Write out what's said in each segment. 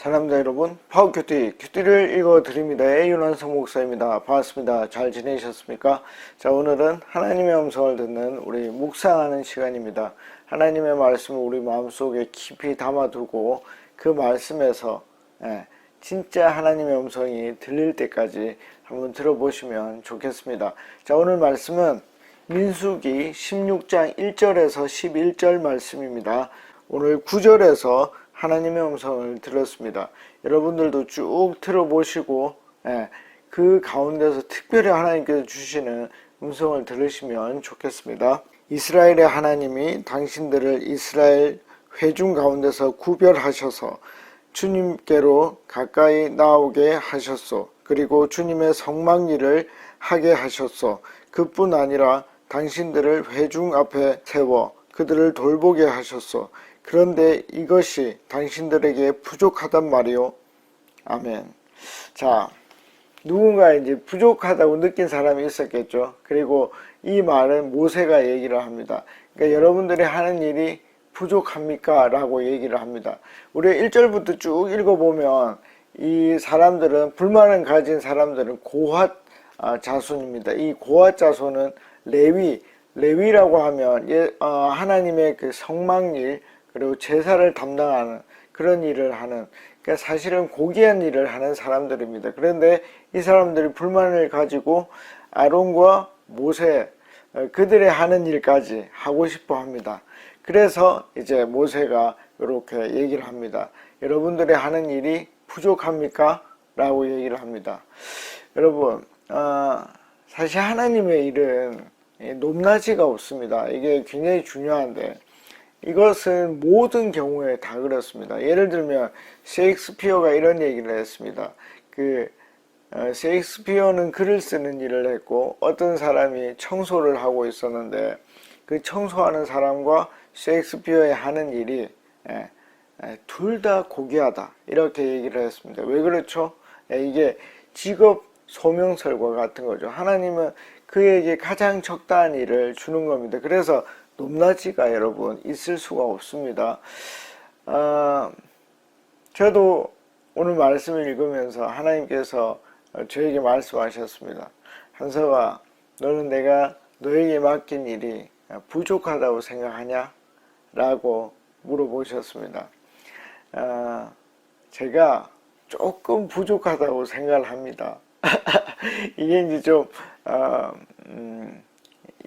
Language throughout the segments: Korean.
사람들 여러분, 파워 큐티, 큐티를 읽어드립니다. 윤원성 목사입니다. 반갑습니다. 잘 지내셨습니까? 자, 오늘은 하나님의 음성을 듣는 우리 묵상하는 시간입니다. 하나님의 말씀을 우리 마음속에 깊이 담아두고 그 말씀에서 예, 진짜 하나님의 음성이 들릴 때까지 한번 들어보시면 좋겠습니다. 자, 오늘 말씀은 민수기 16장 1절에서 11절 말씀입니다. 오늘 9절에서 하나님의 음성을 들었습니다. 여러분들도 쭉 들어보시고 예, 그 가운데서 특별히 하나님께서 주시는 음성을 들으시면 좋겠습니다. 이스라엘의 하나님이 당신들을 이스라엘 회중 가운데서 구별하셔서 주님께로 가까이 나오게 하셨소. 그리고 주님의 성막 일을 하게 하셨소. 그뿐 아니라 당신들을 회중 앞에 세워 그들을 돌보게 하셨소. 그런데 이것이 당신들에게 부족하단 말이요. 아멘. 자, 누군가 이제 부족하다고 느낀 사람이 있었겠죠. 그리고 이 말은 모세가 얘기를 합니다. 그러니까 여러분들이 하는 일이 부족합니까? 라고 얘기를 합니다. 우리 1절부터 쭉 읽어보면 이 사람들은, 불만을 가진 사람들은 고핫 아, 자손입니다. 이 고핫 자손은 레위, 레위라고 하면 예, 어, 하나님의 그 성막일, 그리고 제사를 담당하는 그런 일을 하는 그러니까 사실은 고귀한 일을 하는 사람들입니다. 그런데 이 사람들이 불만을 가지고 아론과 모세 어, 그들의 하는 일까지 하고 싶어 합니다. 그래서 이제 모세가 이렇게 얘기를 합니다. 여러분들의 하는 일이 부족합니까? 라고 얘기를 합니다. 여러분, 어, 사실 하나님의 일은 높낮이가 없습니다. 이게 굉장히 중요한데, 이것은 모든 경우에 다 그렇습니다. 예를 들면 셰익스피어가 이런 얘기를 했습니다. 그 어, 셰익스피어는 글을 쓰는 일을 했고 어떤 사람이 청소를 하고 있었는데 그 청소하는 사람과 셰익스피어의 하는 일이 예, 둘다 고귀하다 이렇게 얘기를 했습니다. 왜 그렇죠? 예, 이게 직업 소명설과 같은 거죠. 하나님은 그에게 가장 적당한 일을 주는 겁니다. 그래서 높낮이가 여러분 있을 수가 없습니다. 아, 저도 오늘 말씀을 읽으면서 하나님께서 저에게 말씀하셨습니다. 한서가 너는 내가 너에게 맡긴 일이 부족하다고 생각하냐? 라고 물어보셨습니다. 아, 제가 조금 부족하다고 생각을 합니다. 이게 이제 좀, 어, 음,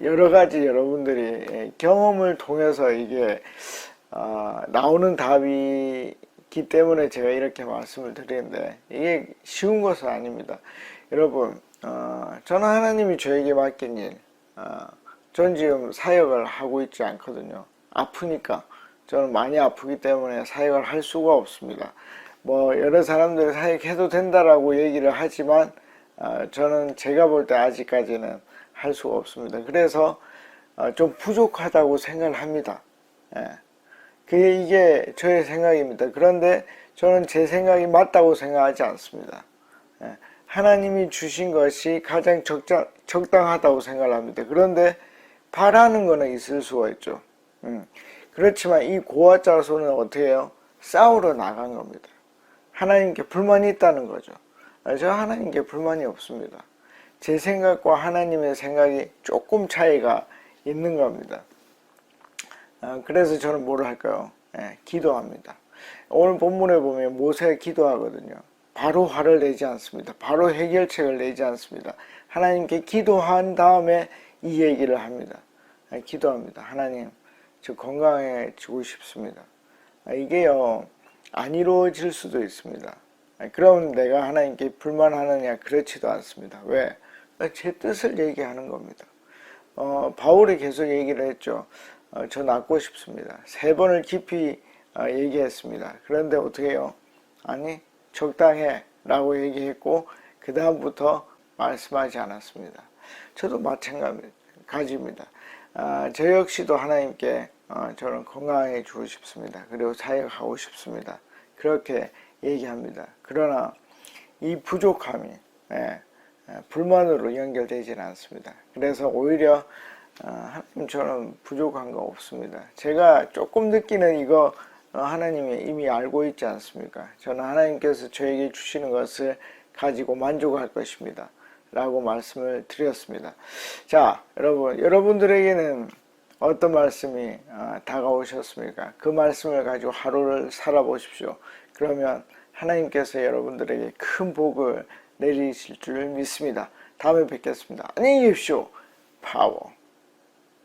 여러 가지 여러분들이 경험을 통해서 이게 어, 나오는 답이기 때문에 제가 이렇게 말씀을 드리는데 이게 쉬운 것은 아닙니다. 여러분, 어, 저는 하나님이 저에게 맡긴 일, 어, 전 지금 사역을 하고 있지 않거든요. 아프니까 저는 많이 아프기 때문에 사역을 할 수가 없습니다. 뭐 여러 사람들이 사역해도 된다라고 얘기를 하지만 어, 저는 제가 볼 때 아직까지는 할 수가 없습니다. 그래서 어, 좀 부족하다고 생각을 합니다. 예. 그게 이게 저의 생각입니다. 그런데 저는 제 생각이 맞다고 생각하지 않습니다. 예. 하나님이 주신 것이 가장 적당, 적당하다고 생각을 합니다. 그런데 바라는 거는 있을 수가 있죠. 음. 그렇지만 이 고아 자손은 어떻게 해요? 싸우러 나간 겁니다. 하나님께 불만이 있다는 거죠. 아, 저 하나님께 불만이 없습니다. 제 생각과 하나님의 생각이 조금 차이가 있는 겁니다. 아, 그래서 저는 뭘 할까요? 예, 기도합니다. 오늘 본문에 보면 모세 기도하거든요. 바로 화를 내지 않습니다. 바로 해결책을 내지 않습니다. 하나님께 기도한 다음에 이 얘기를 합니다. 예, 기도합니다. 하나님, 저 건강해지고 싶습니다. 아, 이게요, 안 이루어질 수도 있습니다. 아, 그럼 내가 하나님께 불만하느냐? 그렇지도 않습니다. 왜? 제 뜻을 얘기하는 겁니다. 어, 바울이 계속 얘기를 했죠. 어, 저 낫고 싶습니다. 세 번을 깊이 어, 얘기했습니다. 그런데 어떻게 해요? 아니, 적당해. 라고 얘기했고, 그 다음부터 말씀하지 않았습니다. 저도 마찬가지입니다. 아, 저 역시도 하나님께 어, 저는 건강해지고 싶습니다. 그리고 사역하고 싶습니다. 그렇게 얘기합니다. 그러나 이 부족함이, 예, 불만으로 연결되지는 않습니다. 그래서 오히려 어, 하나님 저는 부족한 거 없습니다. 제가 조금 느끼는 이거 어, 하나님이 이미 알고 있지 않습니까? 저는 하나님께서 저에게 주시는 것을 가지고 만족할 것입니다. 라고 말씀을 드렸습니다. 자, 여러분, 여러분들에게는 어떤 말씀이 아, 다가오셨습니까? 그 말씀을 가지고 하루를 살아보십시오. 그러면 하나님께서 여러분들에게 큰 복을 내리실 줄 믿습니다. 다음에 뵙겠습니다. 안녕히 계십시오. 파워.